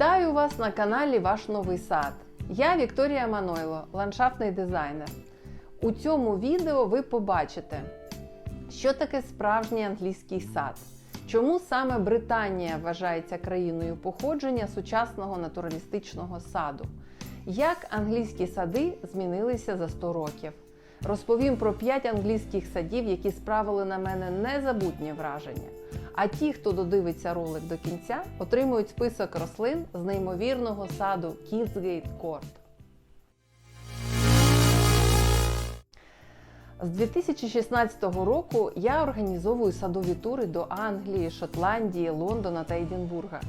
Вітаю вас на каналі Ваш Новий сад. Я Вікторія Манойло, ландшафтний дизайнер. У цьому відео ви побачите, що таке справжній англійський сад, чому саме Британія вважається країною походження сучасного натуралістичного саду, як англійські сади змінилися за 100 років. Розповім про 5 англійських садів, які справили на мене незабутнє враження. А ті, хто додивиться ролик до кінця, отримують список рослин з неймовірного саду Kidsgate Court. З 2016 року я організовую садові тури до Англії, Шотландії, Лондона та Едінбурга.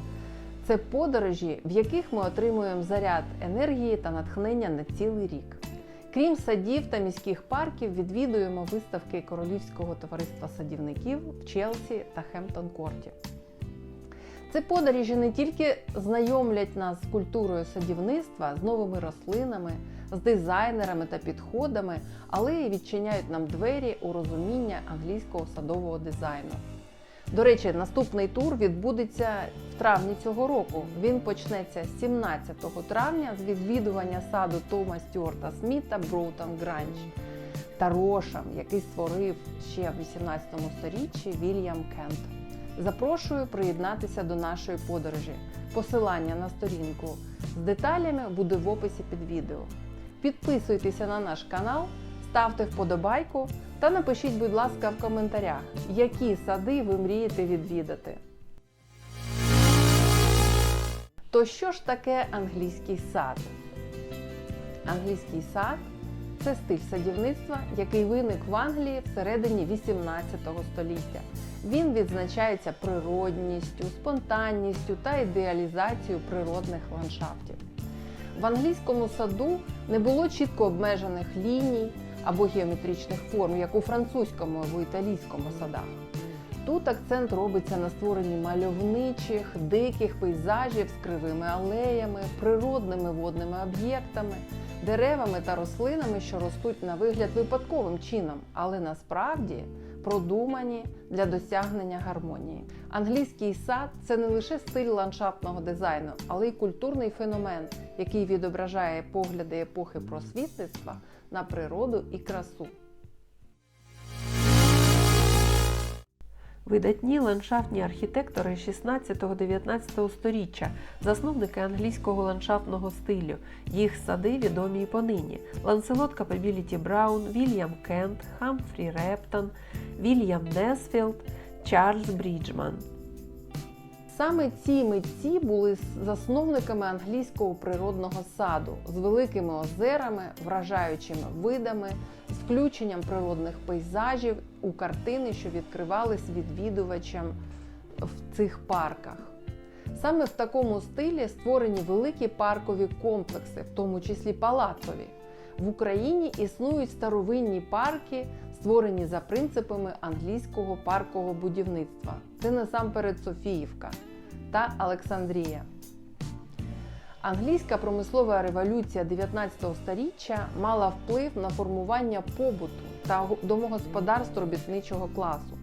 Це подорожі, в яких ми отримуємо заряд енергії та натхнення на цілий рік. Крім садів та міських парків, відвідуємо виставки Королівського товариства садівників в Челсі та Хемптон-Корті. Це подорожі не тільки знайомлять нас з культурою садівництва, з новими рослинами, з дизайнерами та підходами, але й відчиняють нам двері у розуміння англійського садового дизайну. До речі, наступний тур відбудеться в травні цього року. Він почнеться 17 травня з відвідування саду Тома Стюарта Сміта Броутон Гранч та Рошам, який створив ще в 18 сторіччі Вільям Кент. Запрошую приєднатися до нашої подорожі. Посилання на сторінку з деталями буде в описі під відео. Підписуйтеся на наш канал, ставте вподобайку та напишіть, будь ласка, в коментарях, які сади ви мрієте відвідати. То що ж таке англійський сад? Англійський сад це стиль садівництва, який виник в Англії всередині 18 століття. Він відзначається природністю, спонтанністю та ідеалізацією природних ландшафтів. В англійському саду не було чітко обмежених ліній або геометричних форм, як у французькому або італійському садах. Тут акцент робиться на створенні мальовничих, диких пейзажів з кривими алеями, природними водними об'єктами, деревами та рослинами, що ростуть на вигляд випадковим чином, але насправді продумані для досягнення гармонії. Англійський сад це не лише стиль ландшафтного дизайну, але й культурний феномен, який відображає погляди епохи просвітництва на природу і красу. Видатні ландшафтні архітектори 16-19 століття, засновники англійського ландшафтного стилю. Їх сади відомі і понині: Ланселот Капабіліті Браун, Вільям Кент, Хамфрі Рептон, Вільям Несфілд, Чарльз Бріджман. Саме ці митці були засновниками англійського природного саду з великими озерами, вражаючими видами, включенням природних пейзажів у картини, що відкривались відвідувачам в цих парках. Саме в такому стилі створені великі паркові комплекси, в тому числі палацові. В Україні існують старовинні парки, створені за принципами англійського паркового будівництва. Це насамперед Софіївка та Олександрія. Англійська промислова революція 19 століття мала вплив на формування побуту та домогосподарств робітничого класу.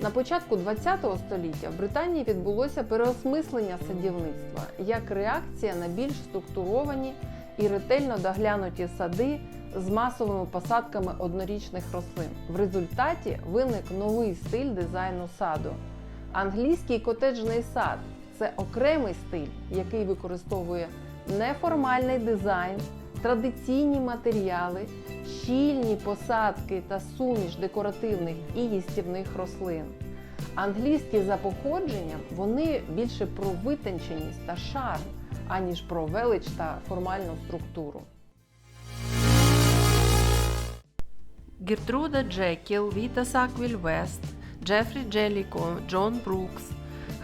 На початку ХХ століття в Британії відбулося переосмислення садівництва як реакція на більш структуровані і ретельно доглянуті сади з масовими посадками однорічних рослин. В результаті виник новий стиль дизайну саду. Англійський котеджний сад це окремий стиль, який використовує неформальний дизайн, традиційні матеріали, щільні посадки та суміш декоративних і їстівних рослин. Англійські за походженням вони більше про витонченість та шарм, аніж про велич та формальну структуру. Гертруда Джекіл, Віта Саквіль Вест, Джефрі Джеліко, Джон Брукс,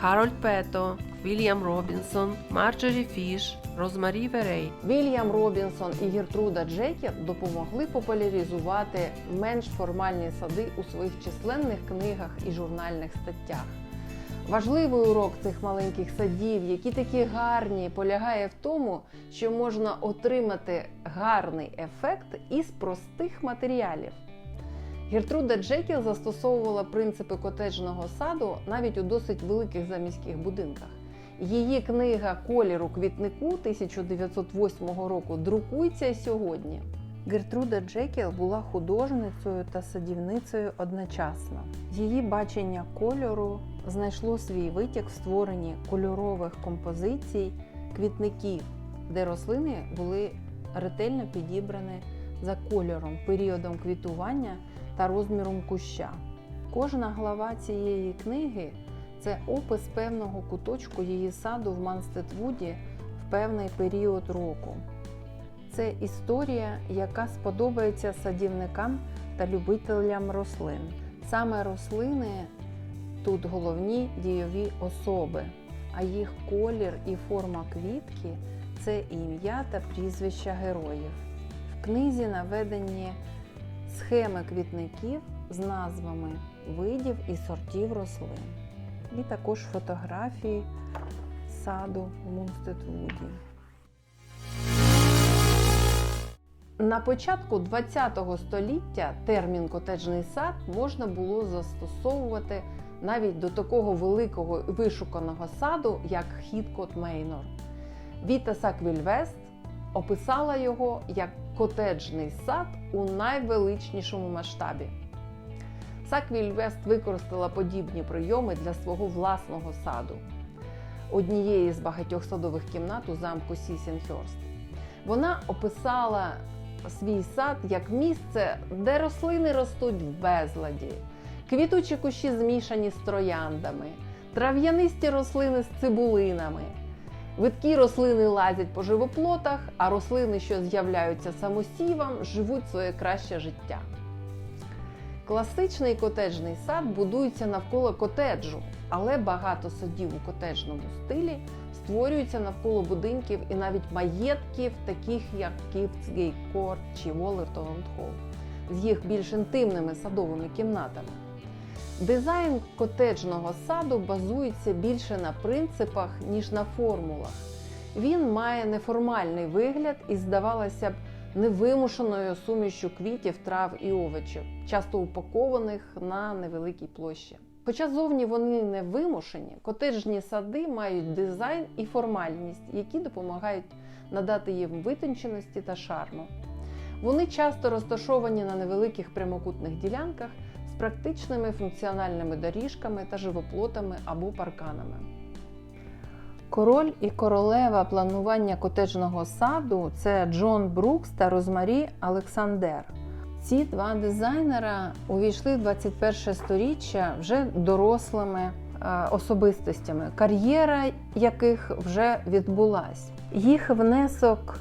Харольд Пето, Вільям Робінсон, Марджорі Фіш, Розмарі Верей. Вільям Робінсон і Гертруда Джекер допомогли популяризувати менш формальні сади у своїх численних книгах і журнальних статтях. Важливий урок цих маленьких садів, які такі гарні, полягає в тому, що можна отримати гарний ефект із простих матеріалів. Гертруда Джекіл застосовувала принципи котеджного саду навіть у досить великих заміських будинках. Її книга Колір у квітнику 1908 року друкується сьогодні. Гертруда Джекіл була художницею та садівницею одночасно. Її бачення кольору знайшло свій витік в створенні кольорових композицій квітників, де рослини були ретельно підібрані за кольором, періодом квітування та розміром куща. Кожна глава цієї книги це опис певного куточку її саду в Манстедвуді в певний період року. Це історія, яка сподобається садівникам та любителям рослин. Саме рослини тут головні дійові особи, а їх колір і форма квітки це ім'я та прізвища героїв. В книзі наведені схеми квітників з назвами видів і сортів рослин, і також фотографії саду в Мунстедвуді. На початку ХХ століття термін котеджний сад можна було застосовувати навіть до такого великого вишуканого саду, як Хіткот Мейнор. Віта Саквільвест описала його як котеджний сад у найвеличнішому масштабі. Саквільвест використала подібні прийоми для свого власного саду, однієї з багатьох садових кімнат у замку Сісінхерст. Вона описала свій сад як місце, де рослини ростуть в безладі, квітучі кущі змішані з трояндами, трав'янисті рослини з цибулинами. Видкі рослини лазять по живоплотах, а рослини, що з'являються самосівом, живуть своє краще життя. Класичний котеджний сад будується навколо котеджу, але багато садів у котеджному стилі створюються навколо будинків і навіть маєтків, таких як Кіптсгейт чи Волертон Холл, з їх більш інтимними садовими кімнатами. Дизайн котеджного саду базується більше на принципах, ніж на формулах. Він має неформальний вигляд і, здавалося б, невимушеною сумішю квітів, трав і овочів, часто упакованих на невеликій площі. Хоча зовні вони не вимушені, котеджні сади мають дизайн і формальність, які допомагають надати їм витонченості та шарму. Вони часто розташовані на невеликих прямокутних ділянках практичними функціональними доріжками та живоплотами або парканами. Король і королева планування котеджного саду це Джон Брукс та Розмарі Олександер. Ці два дизайнера увійшли в 21 сторіччя вже дорослими е, особистостями, кар'єра яких вже відбулась. Їх внесок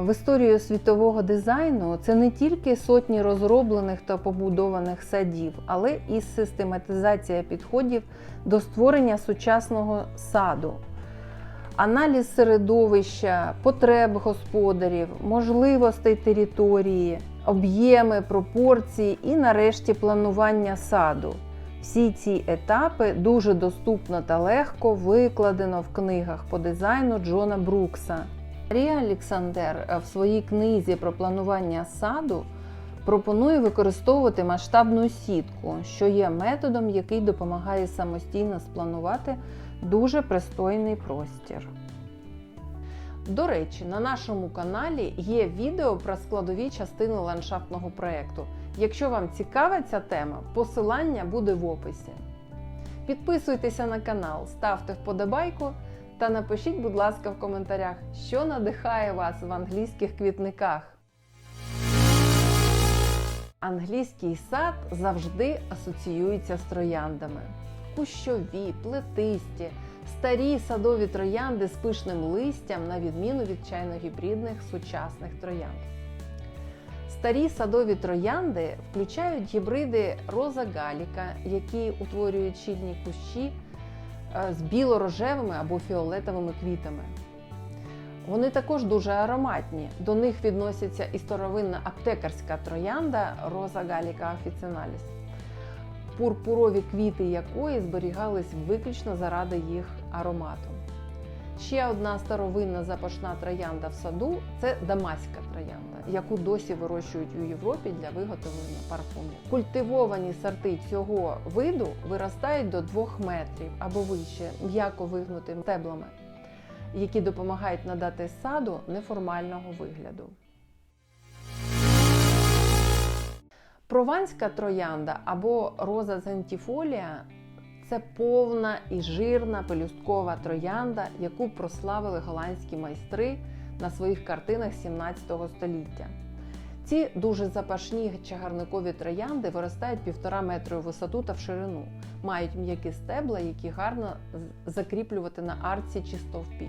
в історію світового дизайну це не тільки сотні розроблених та побудованих садів, але і систематизація підходів до створення сучасного саду. Аналіз середовища, потреб господарів, можливостей території, об'єми, пропорції і, нарешті, планування саду. Всі ці етапи дуже доступно та легко викладено в книгах по дизайну Джона Брукса. Марія Олександр в своїй книзі про планування саду пропонує використовувати масштабну сітку, що є методом, який допомагає самостійно спланувати дуже пристойний простір. До речі, на нашому каналі є відео про складові частини ландшафтного проєкту. Якщо вам цікава ця тема, посилання буде в описі. Підписуйтеся на канал, ставте вподобайку та напишіть, будь ласка, в коментарях, що надихає вас в англійських квітниках. Англійський сад завжди асоціюється з трояндами. Кущові, плетисті, старі садові троянди з пишним листям, на відміну від чайно-гібридних сучасних троянд. Старі садові троянди включають гібриди роза галіка, які утворюють щільні кущі з біло-рожевими або фіолетовими квітами. Вони також дуже ароматні. До них відносяться і старовинна аптекарська троянда роза галіка officinalis, пурпурові квіти якої зберігались виключно заради їх аромату. Ще одна старовинна запашна троянда в саду це дамаська троянда, яку досі вирощують у Європі для виготовлення парфумів. Культивовані сорти цього виду виростають до 2 метрів або вище м'яко вигнутими стеблами, які допомагають надати саду неформального вигляду. Прованська троянда або роза зентіфолія це повна і жирна пелюсткова троянда, яку прославили голландські майстри на своїх картинах 17 століття. Ці дуже запашні чагарникові троянди виростають півтора метри у висоту та в ширину, мають м'які стебла, які гарно закріплювати на арці чи стовпі.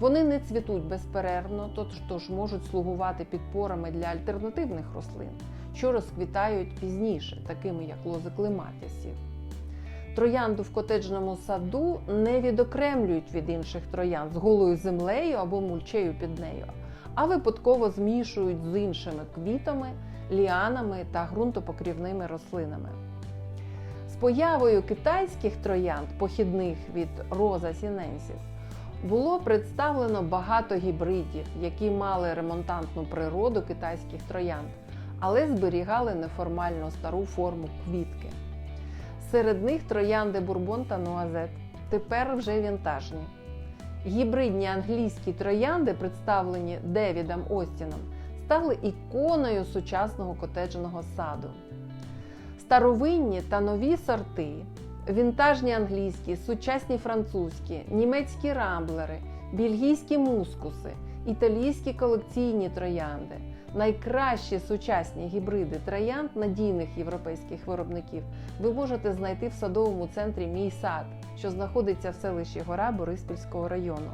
Вони не цвітуть безперервно, тож- можуть слугувати підпорами для альтернативних рослин, що розквітають пізніше, такими як лози клематісів. Троянду в котеджному саду не відокремлюють від інших троянд з голою землею або мульчею під нею, а випадково змішують з іншими квітами, ліанами та ґрунтопокрівними рослинами. З появою китайських троянд, похідних від Роза сіненсіс, було представлено багато гібридів, які мали ремонтантну природу китайських троянд, але зберігали неформально стару форму квітки. Серед них троянди бурбон та нуазет, тепер вже вінтажні. Гібридні англійські троянди, представлені Девідом Остіном, стали іконою сучасного котеджного саду. Старовинні та нові сорти, вінтажні англійські, сучасні французькі, німецькі рамблери, бельгійські мускуси, італійські колекційні троянди, найкращі сучасні гібриди троянд надійних європейських виробників ви можете знайти в садовому центрі Мій сад, що знаходиться в селищі Гора Бориспільського району.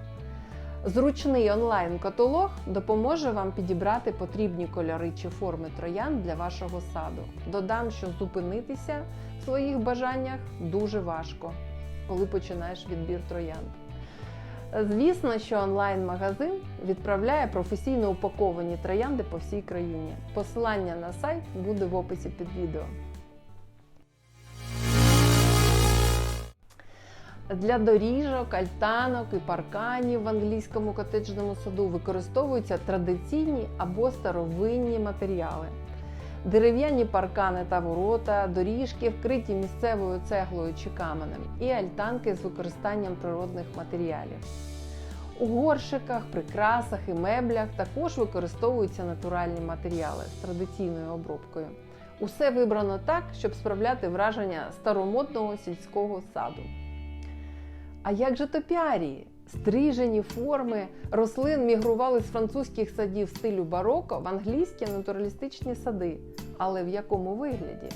Зручний онлайн-каталог допоможе вам підібрати потрібні кольори чи форми троянд для вашого саду. Додам, що зупинитися в своїх бажаннях дуже важко, коли починаєш відбір троянд. Звісно, що онлайн-магазин відправляє професійно упаковані троянди по всій країні. Посилання на сайт буде в описі під відео. Для доріжок, альтанок і парканів в англійському котеджному саду використовуються традиційні або старовинні матеріали. Дерев'яні паркани та ворота, доріжки, вкриті місцевою цеглою чи каменем, і альтанки з використанням природних матеріалів. У горшиках, прикрасах і меблях також використовуються натуральні матеріали з традиційною обробкою. Усе вибрано так, щоб справляти враження старомодного сільського саду. А як же топіарії? Стрижені форми рослин мігрували з французьких садів стилю бароко в англійські натуралістичні сади. Але в якому вигляді?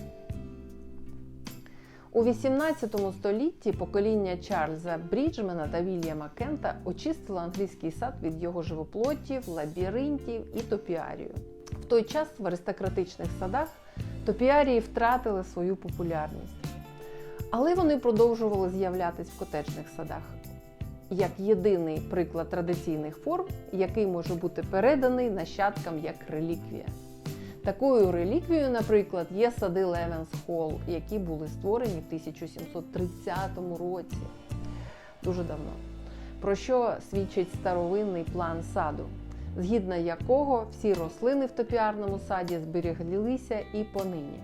У 18 столітті покоління Чарльза Бріджмена та Вільяма Кента очистило англійський сад від його живоплотів, лабіринтів і топіарію. В той час в аристократичних садах топіарії втратили свою популярність. Але вони продовжували з'являтись в котеджних садах як єдиний приклад традиційних форм, який може бути переданий нащадкам як реліквія. Такою реліквією, наприклад, є сади Левенс Холл, які були створені в 1730 році. Дуже давно. Про що свідчить старовинний план саду, згідно якого всі рослини в топіарному саді зберіглися і понині.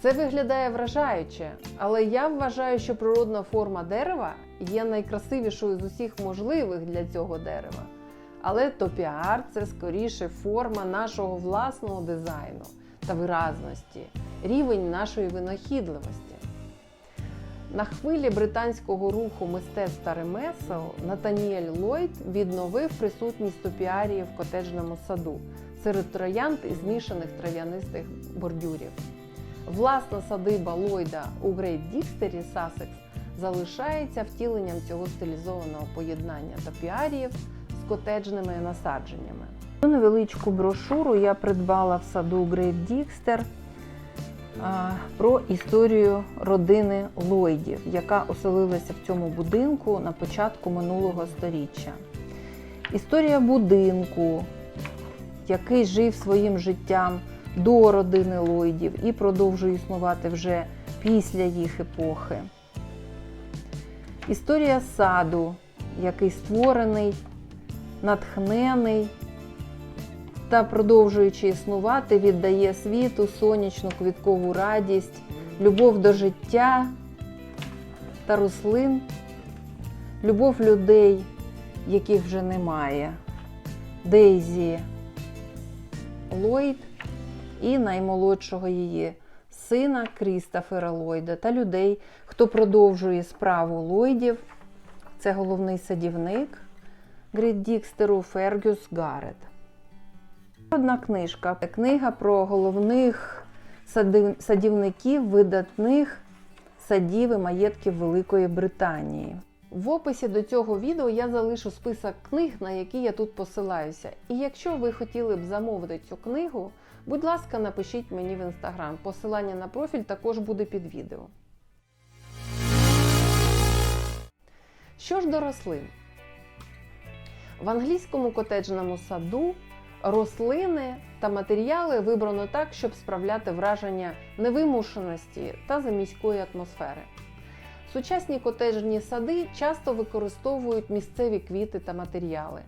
Це виглядає вражаюче, але я вважаю, що природна форма дерева є найкрасивішою з усіх можливих для цього дерева. Але топіар це скоріше форма нашого власного дизайну та виразності, рівень нашої винахідливості. На хвилі британського руху мистецтв та ремесел Натаніель Ллойд відновив присутність топіарії в котеджному саду серед троянд і змішаних трав'янистих бордюрів. Власна садиба Ллойда у Грейт Дікстері Сасекс залишається втіленням цього стилізованого поєднання топіаріїв з котеджними насадженнями. Цю невеличку брошуру я придбала в саду Грейт Дікстер про історію родини Ллойдів, яка оселилася в цьому будинку на початку минулого століття. Історія будинку, який жив своїм життям до родини Ллойдів і продовжує існувати вже після їх епохи. Історія саду, який створений, натхнений та продовжуючи існувати, віддає світу сонячну квіткову радість, любов до життя та рослин, любов людей, яких вже немає. Дейзі Ллойд і наймолодшого її сина Крістофера Ллойда та людей, хто продовжує справу Ллойдів. Це головний садівник Грід Дікстеру Фергюс Гаррет. Одна книжка. Книга про головних садівників видатних садів і маєтків Великої Британії. В описі до цього відео я залишу список книг, на які я тут посилаюся. І якщо ви хотіли б замовити цю книгу, будь ласка, напишіть мені в інстаграм. Посилання на профіль також буде під відео. Що ж до рослин? В англійському котеджному саду рослини та матеріали вибрано так, щоб справляти враження невимушеності та заміської атмосфери. Сучасні котеджні сади часто використовують місцеві квіти та матеріали.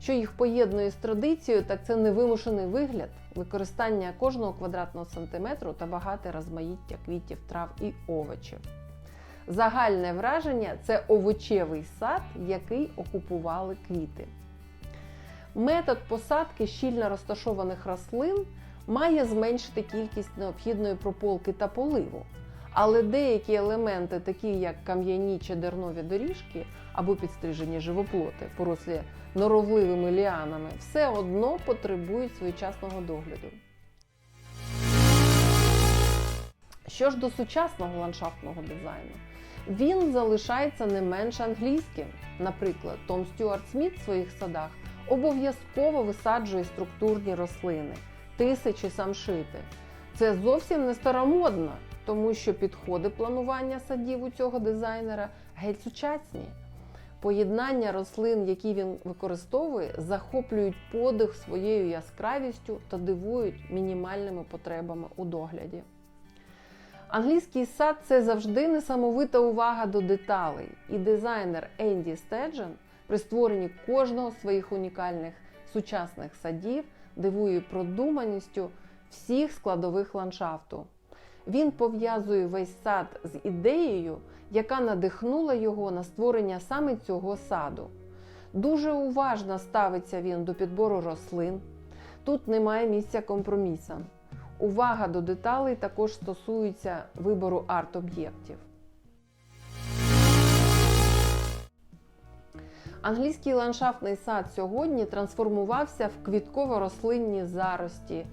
Що їх поєднує з традицією, так це невимушений вигляд, використання кожного квадратного сантиметру та багате розмаїття квітів, трав і овочів. Загальне враження це овочевий сад, який окупували квіти. Метод посадки щільно розташованих рослин має зменшити кількість необхідної прополки та поливу. Але деякі елементи, такі як кам'яні чи дернові доріжки або підстрижені живоплоти, порослі норовливими ліанами, все одно потребують своєчасного догляду. Що ж до сучасного ландшафтного дизайну, він залишається не менш англійським. Наприклад, Том Стюарт Сміт в своїх садах обов'язково висаджує структурні рослини, тиси чи самшити. Це зовсім не старомодно, тому що підходи планування садів у цього дизайнера геть сучасні. Поєднання рослин, які він використовує, захоплюють подих своєю яскравістю та дивують мінімальними потребами у догляді. Англійський сад це завжди несамовита увага до деталей, і дизайнер Енді Стеджен при створенні кожного з своїх унікальних сучасних садів дивує продуманістю всіх складових ландшафту. Він пов'язує весь сад з ідеєю, яка надихнула його на створення саме цього саду. Дуже уважно ставиться він до підбору рослин. Тут немає місця компромісам. Увага до деталей також стосується вибору арт-об'єктів. Англійський ландшафтний сад сьогодні трансформувався в квітково-рослинні зарості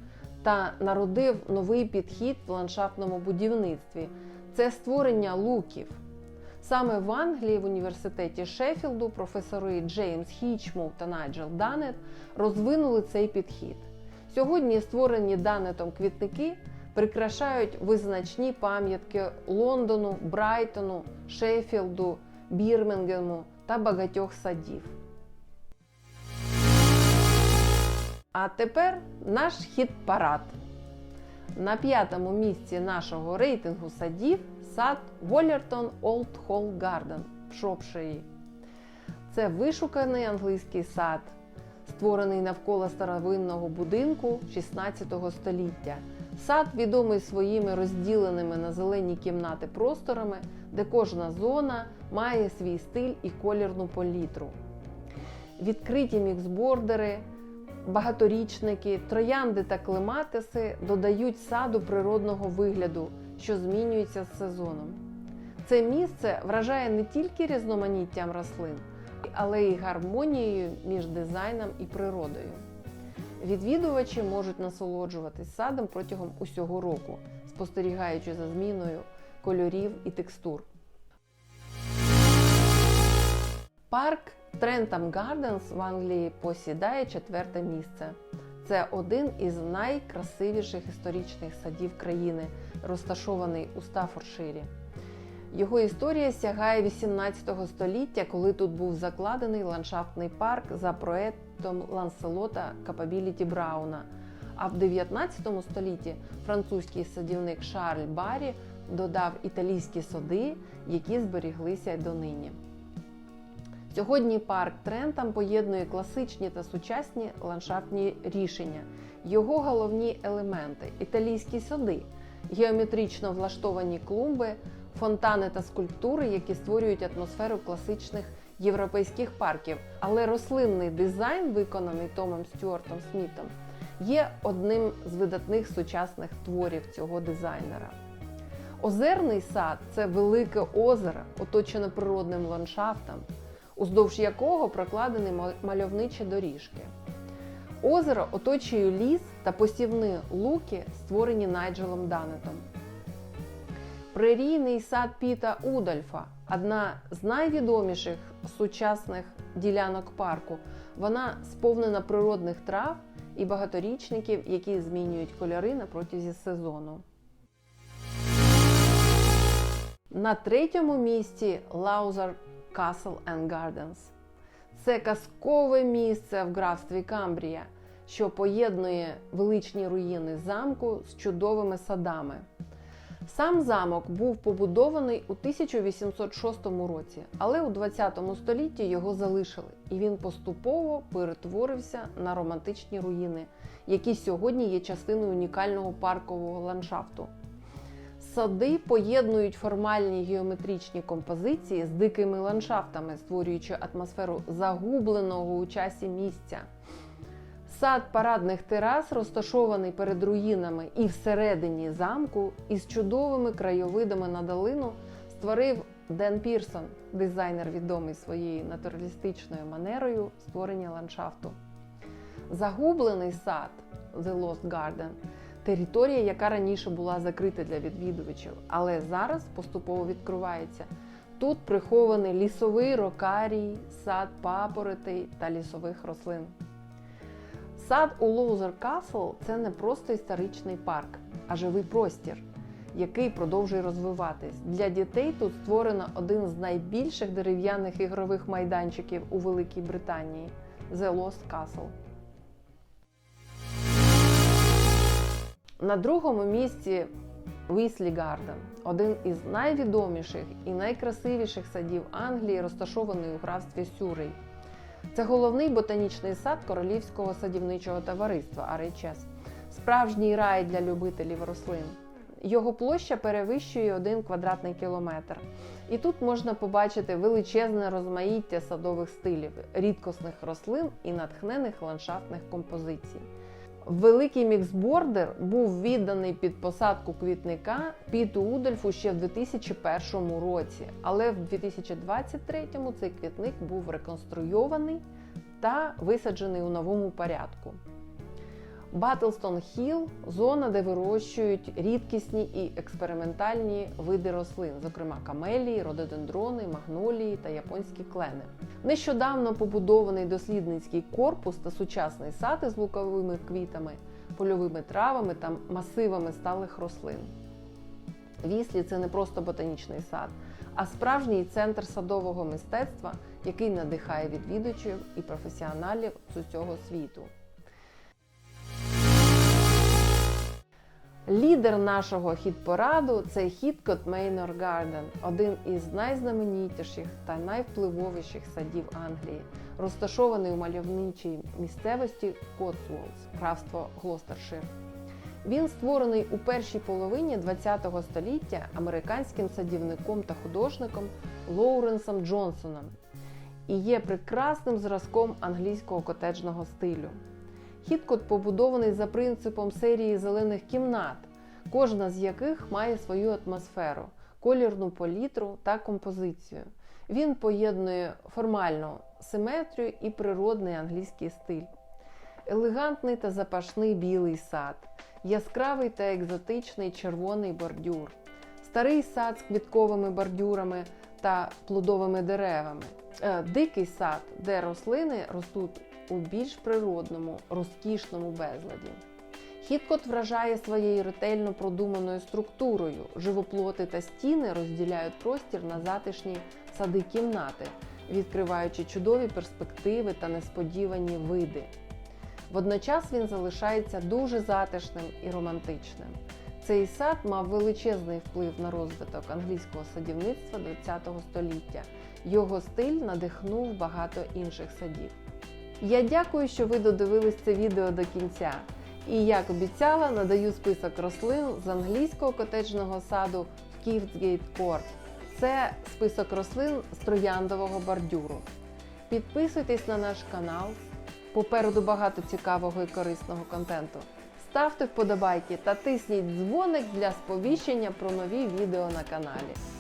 та народив новий підхід в ландшафтному будівництві це створення луків. Саме в Англії в університеті Шеффілду професори Джеймс Хічму та Найджел Данет розвинули цей підхід. Сьогодні створені Данетом квітники прикрашають визначні пам'ятки Лондону, Брайтону, Шеффілду, Бірмінгему та багатьох садів. А тепер наш хіт-парад. На п'ятому місці нашого рейтингу садів сад Воллертон Олд Холл Гарден в Шропширі. Це вишуканий англійський сад, створений навколо старовинного будинку 16 століття. Сад відомий своїми розділеними на зелені кімнати просторами, де кожна зона має свій стиль і колірну палітру. Відкриті міксбордери, багаторічники, троянди та клематиси додають саду природного вигляду, що змінюється з сезоном. Це місце вражає не тільки різноманіттям рослин, але й гармонією між дизайном і природою. Відвідувачі можуть насолоджуватись садом протягом усього року, спостерігаючи за зміною кольорів і текстур. Парк Трентам Гарденс в Англії посідає четверте місце. Це один із найкрасивіших історичних садів країни, розташований у Стаффордширі. Його історія сягає 18 століття, коли тут був закладений ландшафтний парк за проектом Ланселота Капабіліті Брауна. А в 19 столітті французький садівник Шарль Барі додав італійські сади, які зберіглися донині. Сьогодні парк Трентам поєднує класичні та сучасні ландшафтні рішення. Його головні елементи італійські сади, геометрично влаштовані клумби, фонтани та скульптури, які створюють атмосферу класичних європейських парків. Але рослинний дизайн, виконаний Томом Стюартом Смітом, є одним з видатних сучасних творів цього дизайнера. Озерний сад це велике озеро, оточене природним ландшафтом, уздовж якого прокладені мальовничі доріжки. Озеро оточує ліс та посівні луки, створені Найджелом Данетом. Прерійний сад Піта Удольфа одна з найвідоміших сучасних ділянок парку. Вона сповнена природних трав і багаторічників, які змінюють кольори на протязі сезону. На третьому місці Лаузер Castle and Gardens. Це казкове місце в графстві Камбрія, що поєднує величні руїни замку з чудовими садами. Сам замок був побудований у 1806 році, але у 20 столітті його залишили, і він поступово перетворився на романтичні руїни, які сьогодні є частиною унікального паркового ландшафту. Сади поєднують формальні геометричні композиції з дикими ландшафтами, створюючи атмосферу загубленого у часі місця. Сад парадних терас розташований перед руїнами і всередині замку із чудовими краєвидами на долину створив Ден Пірсон, дизайнер відомий своєю натуралістичною манерою створення ландшафту. Загублений сад The Lost Garden територія, яка раніше була закрита для відвідувачів, але зараз поступово відкривається. Тут прихований лісовий рокарій, сад папоротей та лісових рослин. Сад у Лоузер Касл це не просто історичний парк, а живий простір, який продовжує розвиватись. Для дітей тут створено один з найбільших дерев'яних ігрових майданчиків у Великій Британії The Lost Castle. На другому місці Віслі Гарден один із найвідоміших і найкрасивіших садів Англії, розташований у графстві Сюрей. Це головний ботанічний сад Королівського садівничого товариства RHS, справжній рай для любителів рослин. Його площа перевищує 1 квадратний кілометр. І тут можна побачити величезне розмаїття садових стилів, рідкосних рослин і натхнених ландшафтних композицій. Великий міксбордер був відданий під посадку квітника Піту Удольфу ще в 2001 році, але в 2023 цей квітник був реконструйований та висаджений у новому порядку. Батлстон Хіл зона, де вирощують рідкісні і експериментальні види рослин, зокрема камелії, рододендрони, магнолії та японські клени. Нещодавно побудований дослідницький корпус та сучасний сад із луковими квітами, польовими травами та масивами сталих рослин. Віслі це не просто ботанічний сад, а справжній центр садового мистецтва, який надихає відвідувачів і професіоналів з усього світу. Лідер нашого хіт-пораду це Хіткот Мейнор Гарден, один із найзнаменітіших та найвпливовіших садів Англії, розташований у мальовничій місцевості Котсволдс, графство Глостершир. Він створений у першій половині ХХ століття американським садівником та художником Лоуренсом Джонсоном і є прекрасним зразком англійського котеджного стилю. Хіткот побудований за принципом серії зелених кімнат, кожна з яких має свою атмосферу, колірну палітру та композицію. Він поєднує формальну симетрію і природний англійський стиль. Елегантний та запашний білий сад, яскравий та екзотичний червоний бордюр, старий сад з квітковими бордюрами та плодовими деревами, Е, дикий сад, де рослини ростуть у більш природному, розкішному безладі. Хіткот вражає своєю ретельно продуманою структурою. Живоплоти та стіни розділяють простір на затишні сади кімнати, відкриваючи чудові перспективи та несподівані види. Водночас він залишається дуже затишним і романтичним. Цей сад мав величезний вплив на розвиток англійського садівництва ХХ століття. Його стиль надихнув багато інших садів. Я дякую, що ви додивились це відео до кінця. І як обіцяла, надаю список рослин з англійського котеджного саду в Кіфтгейт Корт. Це список рослин з трояндового бордюру. Підписуйтесь на наш канал. Попереду багато цікавого і корисного контенту. Ставте вподобайки та тисніть дзвоник для сповіщення про нові відео на каналі.